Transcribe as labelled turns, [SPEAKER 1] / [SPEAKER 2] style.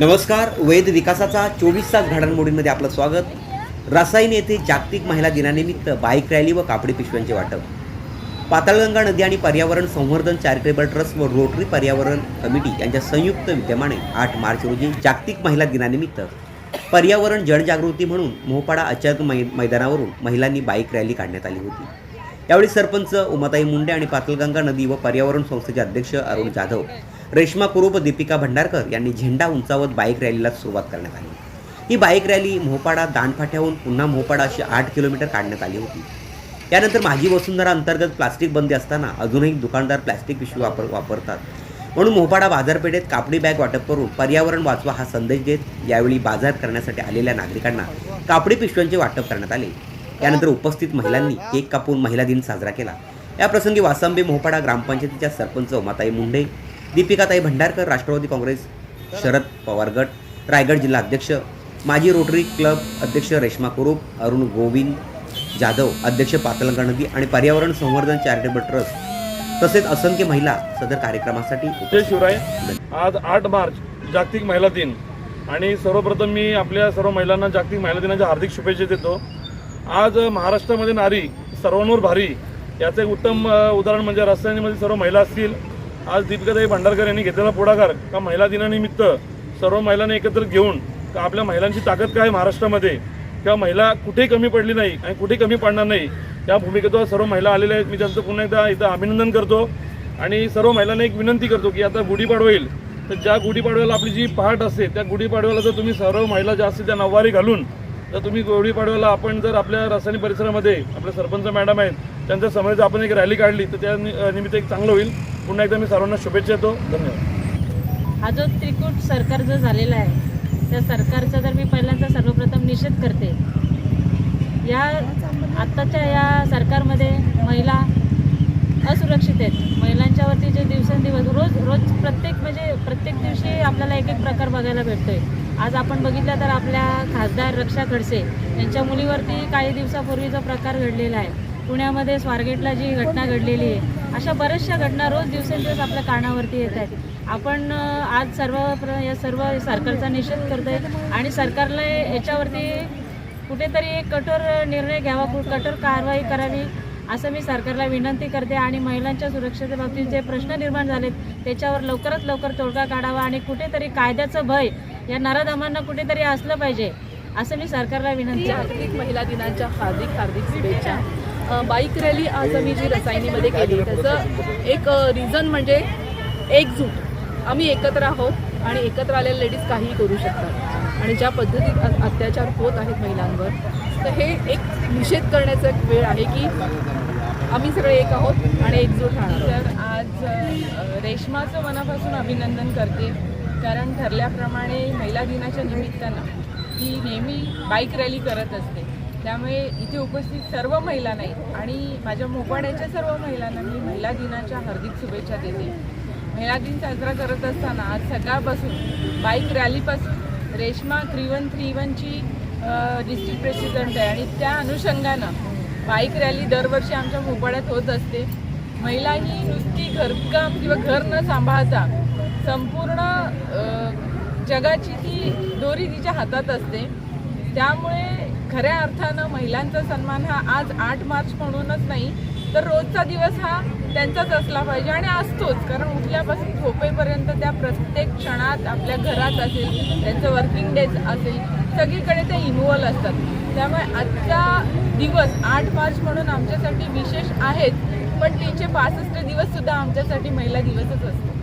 [SPEAKER 1] नमस्कार वैध विकासाचा चोवीस तास घडामोडींमध्ये आपलं स्वागत. रासायन येथे जागतिक महिला दिनानिमित्त बाईक रॅली व कापडी पिशव्यांचे वाटप. पाताळगंगा नदी आणि पर्यावरण संवर्धन चॅरिटेबल ट्रस्ट व रोटरी पर्यावरण कमिटी यांच्या संयुक्त विद्यमाने आठ मार्च रोजी जागतिक महिला दिनानिमित्त पर्यावरण जनजागृती म्हणून मोहपाडा अचानक मै मैदानावरून महिलांनी बाईक रॅली काढण्यात आली होती. यावेळी सरपंच उमाताई मुंडे आणि पातळगंगा नदी व पर्यावरण संस्थेचे अध्यक्ष अरुण जाधव रेश्मा कुरूप दीपिका भंडारकर यांनी झेंडा उंचावत बाईक रॅलीला सुरुवात करण्यात आली. ही बाईक रॅली मोहपाडा दानफाट्याहून पुन्हा मोहपाडा अशी आठ किलोमीटर काढण्यात आली होती. त्यानंतर माझी वसुंधरा अंतर्गत प्लास्टिक बंदी असताना अजूनही दुकानदार प्लास्टिक पिशवी वापर वापरतात. म्हणून मोहपाडा बाजारपेठेत कापडी बॅग वाटप करून पर्यावरण वाचवा हा संदेश देत यावेळी बाजार करण्यासाठी आलेल्या नागरिकांना कापडी पिशव्यांचे वाटप करण्यात आले. यानंतर उपस्थित महिलांनी केक कापून महिला दिन साजरा केला. याप्रसंगी वासंबे मोहपाडा ग्रामपंचायतीच्या सरपंच उमाताई मुंडे दीपिकाताई भंडारकर राष्ट्रवादी काँग्रेस शरद पवार गट रायगड जिल्हा अध्यक्ष माजी रोटरी क्लब अध्यक्ष रेश्मा कुरूप अरुण गोविंद जाधव अध्यक्ष पातलगंगा नदी आणि पर्यावरण संवर्धन चॅरिटेबल ट्रस्ट तसेच असंख्य महिला सदर कार्यक्रमासाठी
[SPEAKER 2] जय शिवराय. आज आठ मार्च जागतिक महिला दिन. आणि सर्वप्रथम मी आपल्या सर्व महिलांना जागतिक महिला दिनाच्या हार्दिक शुभेच्छा देतो. आज महाराष्ट्रामध्ये नारी सर्वांवर भारी याचं एक उत्तम उदाहरण म्हणजे रस्त्यांमध्ये सर्व महिला असतील आज दीपिकाताई भांडारकर यांनी घेतलेला पुढाकार का महिला दिनानिमित्त सर्व महिलांना एकत्र घेऊन का आपल्या महिलांची ताकद काय आहे महाराष्ट्रामध्ये? किंवा महिला कुठेही कमी पडली नाही आणि कुठेही कमी पडणार नाही त्या भूमिकेतून सर्व महिला आलेल्या आहेत. मी त्यांचं पुन्हा एकदा इथं अभिनंदन करतो आणि सर्व महिलांना एक विनंती करतो की आता गुढीपाडवा येईल. तर ज्या गुढीपाडव्याला आपली जी पहाट असते त्या गुढीपाडव्याला जर तुम्ही सर्व महिला ज्या असतील त्या नऊवारी घालून तर तुम्ही गुढीपाडव्याला आपण जर आपल्या रासायनिक परिसरामध्ये आपले सरपंच मॅडम आहेत त्यांच्यासमोर जर आपण एक रॅली काढली तर त्या निमित्त एक चांगलं होईल. पुन्हा एकदा मी सर्वांना शुभेच्छा देतो. धन्यवाद.
[SPEAKER 3] हा जो त्रिकूट सरकार जो झालेला आहे त्या सरकारचा तर मी पहिल्यांदा सर्वप्रथम निषेध करते. या आत्ताच्या या सरकारमध्ये महिला असुरक्षित आहेत. महिलांच्यावरती जे दिवसेंदिवस रोज रोज प्रत्येक म्हणजे प्रत्येक दिवशी आपल्याला एक एक प्रकार बघायला भेटतो आहे आज आपण बघितलं तर आपल्या खासदार रक्षा खडसे यांच्या मुलीवरती काही दिवसापूर्वीचा प्रकार घडलेला आहे. पुण्यामध्ये स्वारगेटला जी घटना घडलेली आहे अशा बऱ्याचशा घटना रोज दिवसेंदिवस आपल्या कानावरती येत आहेत. आपण आज सर्व या सर्व सरकारचा निषेध करतोय आणि सरकारला याच्यावरती कुठेतरी एक कठोर निर्णय घ्यावा कु- कठोर कारवाई करावी असं मी सरकारला विनंती करते आणि महिलांच्या सुरक्षेबाबतीत जे प्रश्न निर्माण झालेत त्याच्यावर लवकरात लवकर तोडगा काढावा आणि कुठेतरी कायद्याचं भय या नराधमांना कुठेतरी असलं पाहिजे असं मी सरकारला विनंती
[SPEAKER 4] जागतिक महिला दिनाच्या हार्दिक हार्दिक शुभेच्छा. बाईक रॅली आज आम्ही जी रसायनीमध्ये केली त्याचं एक रिझन म्हणजे एकजूट. आम्ही एकत्र आहोत आणि एकत्र आलेल्या लेडीज काहीही करू शकतात. आणि ज्या पद्धतीत अत्याचार होत आहेत महिलांवर तर हे एक निषेध करण्याचा एक वेळ आहे की आम्ही सगळे एक आहोत आणि एकजूट राहणार.
[SPEAKER 5] तर आज रेशमाचं रेश्माचं मनापासून अभिनंदन करते. कारण ठरल्याप्रमाणे महिला दिनाच्या निमित्तानं ही नेहमी बाईक रॅली करत असते. त्यामुळे इथे उपस्थित सर्व महिला नाही आणि माझ्या मोपाड्याच्या सर्व महिलांना मी महिला दिनाच्या हार्दिक शुभेच्छा देते. महिला दिन साजरा करत असताना आज सकाळपासून बाईक रॅलीपासून रेश्मा थ्री वन थ्री वनची डिस्ट्रिक्ट प्रेसिडेंट आहे आणि त्या अनुषंगानं बाईक रॅली दरवर्षी आमच्या मोपाड्यात होत असते. महिला ही नुसती घरकाम किंवा घर न सांभाळता संपूर्ण जगाची ती दोरी तिच्या हातात असते. त्यामुळे खऱ्या अर्थानं महिलांचा सन्मान हा आज आठ मार्च म्हणूनच नाही तर रोजचा दिवस हा त्यांचाच असला पाहिजे आणि असतोच कारण उठल्यापासून झोपेपर्यंत त्या प्रत्येक क्षणात आपल्या घरात असेल त्यांचं वर्किंग डेज असेल सगळीकडे ते इन्वॉल्व असतात. त्यामुळे आजचा दिवस आठ मार्च म्हणून आमच्यासाठी विशेष आहेत पण तीनशे पासष्ट दिवससुद्धा आमच्यासाठी महिला दिवसच असतो